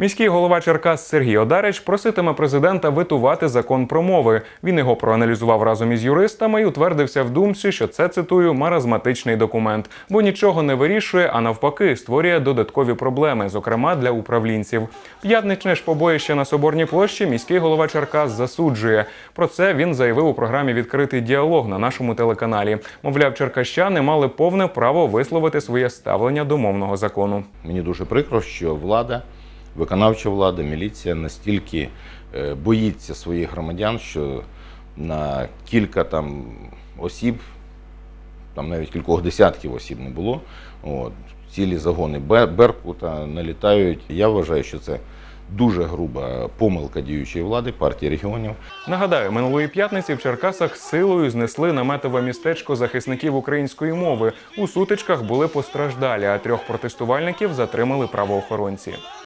Міський голова Черкас Сергій Одарич проситиме президента витувати закон про мови. Він його проаналізував разом із юристами і утвердився в думці, що це цитую маразматичний документ, бо нічого не вирішує, а навпаки, створює додаткові проблеми, зокрема для управлінців. П'ятничне ж побоїще на соборній площі міський голова Черкас засуджує. Про це він заявив у програмі Відкритий діалог на нашому телеканалі. Мовляв, черкащани мали повне право висловити своє ставлення до мовного закону. Мені дуже прикро, що влада, виконавча влада, міліція настільки е, боїться своїх громадян, що на кілька там осіб, там навіть кількох десятків осіб не було. От, цілі загони Бе- Беркута налітають. Я вважаю, що це дуже груба помилка діючої влади, партії регіонів. Нагадаю, минулої п'ятниці в Черкасах силою знесли наметове містечко захисників української мови. У сутичках були постраждалі, а трьох протестувальників затримали правоохоронці.